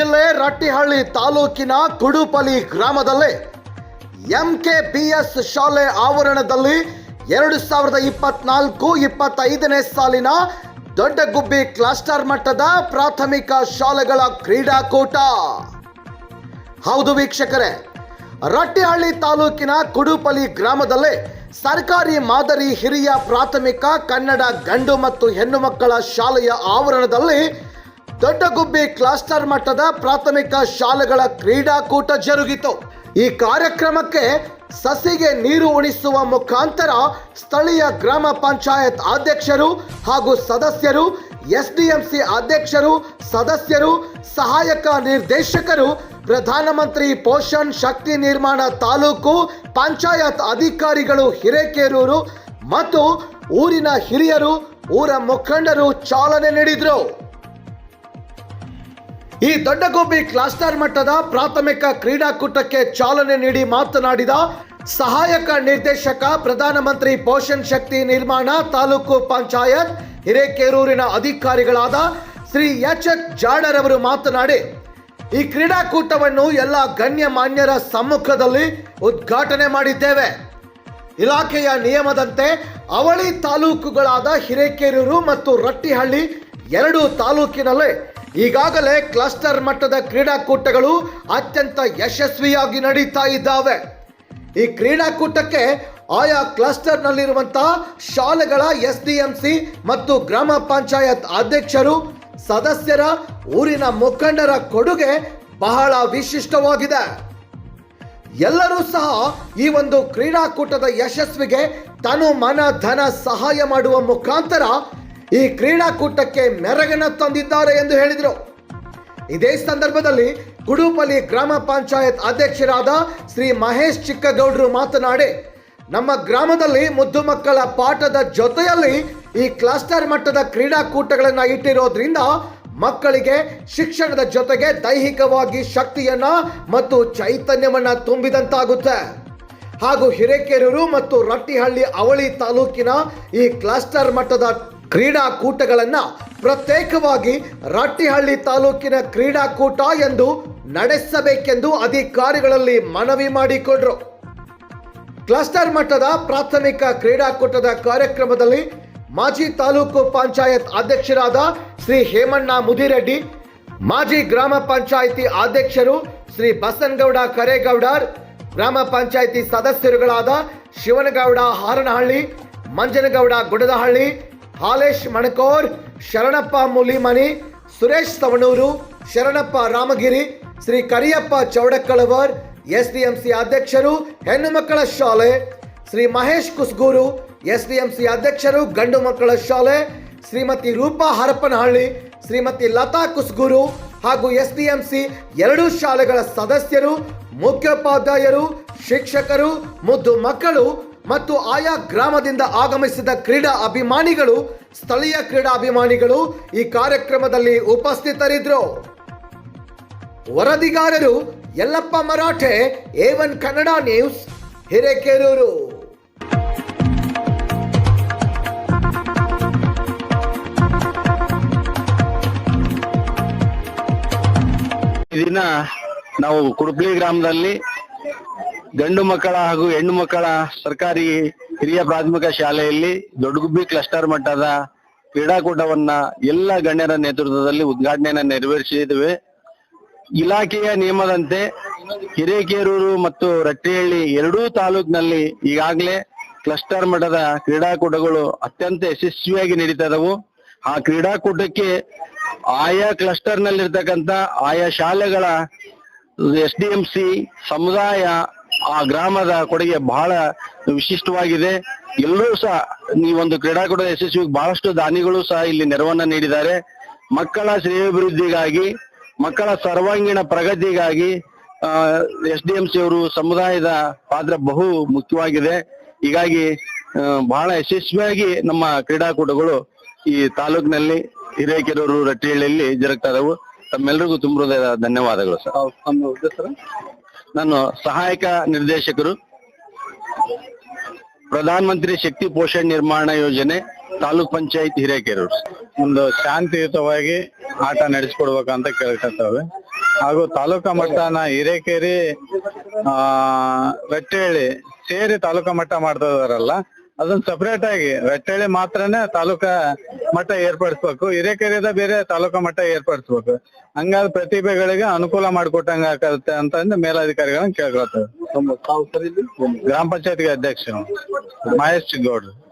ಜಿಲ್ಲೆ ರಟ್ಟಿಹಳ್ಳಿ ತಾಲೂಕಿನ ಕುಡುಪಲಿ ಗ್ರಾಮದಲ್ಲಿ ಎಂಕೆಬಿಎಸ್ ಶಾಲೆ ಆವರಣದಲ್ಲಿ ಎರಡು ಸಾವಿರದ ಇಪ್ಪತ್ನಾಲ್ಕು ಇಪ್ಪತ್ತೈದನೇ ಸಾಲಿನ ದೊಡ್ಡಗುಬ್ಬಿ ಕ್ಲಸ್ಟರ್ ಮಟ್ಟದ ಪ್ರಾಥಮಿಕ ಶಾಲೆಗಳ ಕ್ರೀಡಾಕೂಟ. ಹೌದು ವೀಕ್ಷಕರೇ, ರಟ್ಟಿಹಳ್ಳಿ ತಾಲೂಕಿನ ಕುಡುಪಲಿ ಗ್ರಾಮದಲ್ಲಿ ಸರ್ಕಾರಿ ಮಾದರಿ ಹಿರಿಯ ಪ್ರಾಥಮಿಕ ಕನ್ನಡ ಗಂಡು ಮತ್ತು ಹೆಣ್ಣು ಮಕ್ಕಳ ಶಾಲೆಯ ಆವರಣದಲ್ಲಿ ದೊಡ್ಡಗುಬ್ಬಿ ಕ್ಲಾಸ್ಟರ್ ಮಟ್ಟದ ಪ್ರಾಥಮಿಕ ಶಾಲೆಗಳ ಕ್ರೀಡಾಕೂಟ ಜರುಗಿತು. ಈ ಕಾರ್ಯಕ್ರಮಕ್ಕೆ ಸಸಿಗೆ ನೀರು ಉಣಿಸುವ ಮುಖಾಂತರ ಸ್ಥಳೀಯ ಗ್ರಾಮ ಪಂಚಾಯತ್ ಅಧ್ಯಕ್ಷರು ಹಾಗೂ ಸದಸ್ಯರು, ಎಸ್ಡಿಎಂಸಿ ಅಧ್ಯಕ್ಷರು, ಸದಸ್ಯರು, ಸಹಾಯಕ ನಿರ್ದೇಶಕರು, ಪ್ರಧಾನಮಂತ್ರಿ ಪೋಷಣ್ ಶಕ್ತಿ ನಿರ್ಮಾಣ ತಾಲೂಕು ಪಂಚಾಯತ್ ಅಧಿಕಾರಿಗಳು, ಹಿರೇಕೇರೂರು ಮತ್ತು ಊರಿನ ಹಿರಿಯರು, ಊರ ಮುಖಂಡರು ಚಾಲನೆ ನೀಡಿದ್ರು. ಈ ದೊಡ್ಡಗೋಬಿ ಕ್ಲಾಸ್ಟರ್ ಮಟ್ಟದ ಪ್ರಾಥಮಿಕ ಕ್ರೀಡಾಕೂಟಕ್ಕೆ ಚಾಲನೆ ನೀಡಿ ಮಾತನಾಡಿದ ಸಹಾಯಕ ನಿರ್ದೇಶಕ, ಪ್ರಧಾನಮಂತ್ರಿ ಪೋಷಣ್ ಶಕ್ತಿ ನಿರ್ಮಾಣ ತಾಲೂಕು ಪಂಚಾಯತ್ ಹಿರೇಕೆರೂರಿನ ಅಧಿಕಾರಿಗಳಾದ ಶ್ರೀ ಎಚ್ ಎಚ್ ಜಾಡರವರು ಮಾತನಾಡಿ, ಈ ಕ್ರೀಡಾಕೂಟವನ್ನು ಎಲ್ಲ ಗಣ್ಯಮಾನ್ಯರ ಸಮ್ಮುಖದಲ್ಲಿ ಉದ್ಘಾಟನೆ ಮಾಡಿದ್ದೇವೆ. ಇಲಾಖೆಯ ನಿಯಮದಂತೆ ಅವಳಿ ತಾಲೂಕುಗಳಾದ ಹಿರೇಕೆರೂರು ಮತ್ತು ರಟ್ಟಿಹಳ್ಳಿ ಎರಡು ತಾಲೂಕಿನಲ್ಲೇ ಈಗಾಗಲೇ ಕ್ಲಸ್ಟರ್ ಮಟ್ಟದ ಕ್ರೀಡಾಕೂಟಗಳು ಅತ್ಯಂತ ಯಶಸ್ವಿಯಾಗಿ ನಡೀತಾ ಇದ್ದಾವೆ. ಈ ಕ್ರೀಡಾಕೂಟಕ್ಕೆ ಆಯಾ ಕ್ಲಸ್ಟರ್ನಲ್ಲಿರುವಂತಹ ಶಾಲೆಗಳ ಎಸ್ ಡಿ ಎಂ ಸಿ ಮತ್ತು ಗ್ರಾಮ ಪಂಚಾಯತ್ ಅಧ್ಯಕ್ಷರು, ಸದಸ್ಯರ, ಊರಿನ ಮುಖಂಡರ ಕೊಡುಗೆ ಬಹಳ ವಿಶಿಷ್ಟವಾಗಿದೆ. ಎಲ್ಲರೂ ಸಹ ಈ ಒಂದು ಕ್ರೀಡಾಕೂಟದ ಯಶಸ್ವಿಗೆ ತನು ಮನ, ಧನ ಸಹಾಯ ಮಾಡುವ ಮುಖಾಂತರ ಈ ಕ್ರೀಡಾಕೂಟಕ್ಕೆ ಮೆರಗನ್ನು ತಂದಿದ್ದಾರೆ ಎಂದು ಹೇಳಿದರು. ಇದೇ ಸಂದರ್ಭದಲ್ಲಿ ಕುಡುಪಲಿ ಗ್ರಾಮ ಪಂಚಾಯತ್ ಅಧ್ಯಕ್ಷರಾದ ಶ್ರೀ ಮಹೇಶ್ ಚಿಕ್ಕಗೌಡರು ಮಾತನಾಡಿ, ನಮ್ಮ ಗ್ರಾಮದಲ್ಲಿ ಮುದ್ದು ಮಕ್ಕಳ ಪಾಠದ ಜೊತೆಯಲ್ಲಿ ಈ ಕ್ಲಸ್ಟರ್ ಮಟ್ಟದ ಕ್ರೀಡಾಕೂಟಗಳನ್ನು ಇಟ್ಟಿರೋದ್ರಿಂದ ಮಕ್ಕಳಿಗೆ ಶಿಕ್ಷಣದ ಜೊತೆಗೆ ದೈಹಿಕವಾಗಿ ಶಕ್ತಿಯನ್ನ ಮತ್ತು ಚೈತನ್ಯವನ್ನ ತುಂಬಿದಂತಾಗುತ್ತೆ. ಹಾಗೂ ಹಿರೇಕೆರೂರು ಮತ್ತು ರಟ್ಟಿಹಳ್ಳಿ ಅವಳಿ ತಾಲೂಕಿನ ಈ ಕ್ಲಸ್ಟರ್ ಮಟ್ಟದ ಕ್ರೀಡಾಕೂಟಗಳನ್ನ ಪ್ರತ್ಯೇಕವಾಗಿ ರಟ್ಟಿಹಳ್ಳಿ ತಾಲೂಕಿನ ಕ್ರೀಡಾಕೂಟ ಎಂದು ನಡೆಸಬೇಕೆಂದು ಅಧಿಕಾರಿಗಳಲ್ಲಿ ಮನವಿ ಮಾಡಿಕೊಂಡರು. ಕ್ಲಸ್ಟರ್ ಮಟ್ಟದ ಪ್ರಾಥಮಿಕ ಕ್ರೀಡಾಕೂಟದ ಕಾರ್ಯಕ್ರಮದಲ್ಲಿ ಮಾಜಿ ತಾಲೂಕು ಪಂಚಾಯತ್ ಅಧ್ಯಕ್ಷರಾದ ಶ್ರೀ ಹೇಮಣ್ಣ ಮುದಿರೆಡ್ಡಿ, ಮಾಜಿ ಗ್ರಾಮ ಪಂಚಾಯಿತಿ ಅಧ್ಯಕ್ಷರು ಶ್ರೀ ಬಸನಗೌಡ ಕರೇಗೌಡರ್, ಗ್ರಾಮ panchayat ಸದಸ್ಯರುಗಳಾದ Shivanagouda Haranahalli, Manjanagouda Gudadahalli Halesh Manakor, Sharanappa Mulimani, Suresh Savanur Sharanappa Ramagiri, Shri Kariyappa Chowdakkalavar S D M C ಅಧ್ಯಕ್ಷರು ಹೆಣ್ಣು ಮಕ್ಕಳ ಶಾಲೆ, ಶ್ರೀ ಮಹೇಶ್ ಕುಸ್ಗೂರು ಸಿ ಅಧ್ಯಕ್ಷರು, ಗಂಡು ಮಕ್ಕಳ ಶಾಲೆ, ಶ್ರೀಮತಿ ರೂಪಾ ಹರಪನಹಳ್ಳಿ, ಶ್ರೀಮತಿ ಲತಾ ಕುಸ್ಗೂರು ಹಾಗೂ ಎಸ್ ಡಿ ಎಂ ಸಿ ಎರಡೂ ಶಾಲೆಗಳ ಸದಸ್ಯರು, ಮುಖ್ಯೋಪಾಧ್ಯಾಯರು, ಶಿಕ್ಷಕರು, ಮುದ್ದು ಮಕ್ಕಳು ಮತ್ತು ಆಯಾ ಗ್ರಾಮದಿಂದ ಆಗಮಿಸಿದ ಕ್ರೀಡಾ ಅಭಿಮಾನಿಗಳು, ಸ್ಥಳೀಯ ಕ್ರೀಡಾ ಅಭಿಮಾನಿಗಳು ಈ ಕಾರ್ಯಕ್ರಮದಲ್ಲಿ ಉಪಸ್ಥಿತರಿದ್ದರು ವರದಿಗಾರರು Yallappa Marathe A one Kannada news, Hirekerur. ದಿನ ನಾವು ಕುಡುಪ್ಲಿ ಗ್ರಾಮದಲ್ಲಿ ಗಂಡು ಮಕ್ಕಳ ಹಾಗೂ ಹೆಣ್ಣು ಮಕ್ಕಳ ಸರ್ಕಾರಿ ಹಿರಿಯ ಪ್ರಾಥಮಿಕ ಶಾಲೆಯಲ್ಲಿ ದೊಡ್ಡಗುಬ್ಬಿ ಕ್ಲಸ್ಟರ್ ಮಟ್ಟದ ಕ್ರೀಡಾಕೂಟವನ್ನ ಎಲ್ಲ ಗಣ್ಯರ ನೇತೃತ್ವದಲ್ಲಿ ಉದ್ಘಾಟನೆಯನ್ನ ನೆರವೇರಿಸಿದ್ದೇವೆ. ಇಲಾಖೆಯ ನಿಯಮದಂತೆ ಹಿರೇಕೇರೂರು ಮತ್ತು ರಟ್ಟಿಹಳ್ಳಿ ಎರಡೂ ತಾಲೂಕಿನಲ್ಲಿ ಈಗಾಗಲೇ ಕ್ಲಸ್ಟರ್ ಮಟ್ಟದ ಕ್ರೀಡಾಕೂಟಗಳು ಅತ್ಯಂತ ಯಶಸ್ವಿಯಾಗಿ ನಡೀತಾ ಇದಾವು ಆ ಕ್ರೀಡಾಕೂಟಕ್ಕೆ ಆಯಾ ಕ್ಲಸ್ಟರ್ ನಲ್ಲಿರ್ತಕ್ಕಂಥ ಆಯಾ ಶಾಲೆಗಳ ಎಸ್ ಡಿ ಎಂ ಸಿ, ಸಮುದಾಯ ಆ ಗ್ರಾಮದ ಕೊಡುಗೆ ಬಹಳ ವಿಶಿಷ್ಟವಾಗಿದೆ. ಎಲ್ಲರೂ ಸಹ ಈ ಒಂದು ಕ್ರೀಡಾಕೂಟದ ಯಶಸ್ವಿಗೆ ಬಹಳಷ್ಟು ದಾನಿಗಳು ಸಹ ಇಲ್ಲಿ ನೆರವನ್ನ ನೀಡಿದ್ದಾರೆ. ಮಕ್ಕಳ ಶ್ರೇಯೋಭಿವೃದ್ಧಿಗಾಗಿ, ಮಕ್ಕಳ ಸರ್ವಾಂಗೀಣ ಪ್ರಗತಿಗಾಗಿ ಎಸ್ ಡಿ ಅವರು ಸಮುದಾಯದ ಪಾತ್ರ ಬಹು ಮುಖ್ಯವಾಗಿದೆ. ಹೀಗಾಗಿ ಬಹಳ ಯಶಸ್ವಿಯಾಗಿ ನಮ್ಮ ಕ್ರೀಡಾಕೂಟಗಳು ಈ ತಾಲೂಕಿನಲ್ಲಿ ಹಿರೇಕೆರೂರು ರಟ್ಟಿಹಳ್ಳಿಯಲ್ಲಿ ಜರುಗ್ತಾ ಇದಾವೆ. ತಮ್ಮೆಲ್ಲರಿಗೂ ತುಂಬ ಹೃದಯದ ಧನ್ಯವಾದಗಳು ಸರ್. ನಾನು ಸಹಾಯಕ ನಿರ್ದೇಶಕರು ಪ್ರಧಾನ ಮಂತ್ರಿ ಶಕ್ತಿ ಪೋಷಣ್ ನಿರ್ಮಾಣ ಯೋಜನೆ, ತಾಲೂಕ್ ಪಂಚಾಯತ್ ಹಿರೇಕೆರೂರು. ಒಂದು ಶಾಂತಿಯುತವಾಗಿ ಆಟ ನಡೆಸ್ಕೊಡ್ಬೇಕಂತ ಕೇಳ್ಕೊತೇವೆ ಹಾಗೂ ತಾಲೂಕಾ ಮಟ್ಟನ ಹಿರೇಕೆರೆ, ಆ ರಟ್ಟೇಳಿ ಸೇರಿ ತಾಲೂಕಾ ಮಟ್ಟ ಮಾಡ್ತಾ ಇದಾರಲ್ಲ ಅದನ್ನ ಸಪರೇಟ್ ಆಗಿ ವೆಟ್ಟಳ್ಳಿ ಮಾತ್ರನೇ ತಾಲೂಕಾ ಮಟ್ಟ ಏರ್ಪಡಿಸ್ಬೇಕು. ಹಿರೇಕೆರೆದ ಬೇರೆ ತಾಲೂಕಾ ಮಟ್ಟ ಏರ್ಪಡಿಸ್ಬೇಕು. ಹಂಗಾದ ಪ್ರತಿಭೆಗಳಿಗೆ ಅನುಕೂಲ ಮಾಡಿಕೊಟ್ಟಂಗ ಆಗತ್ತೆ ಅಂತಂದು ಮೇಲಾಧಿಕಾರಿಗಳನ್ನ ಕೇಳ್ಕೊಳ್ತೇವೆ. ಗ್ರಾಮ ಪಂಚಾಯತ್ಗೆ ಅಧ್ಯಕ್ಷ ಮಹೇಶ್ ಗೌಡ್ರು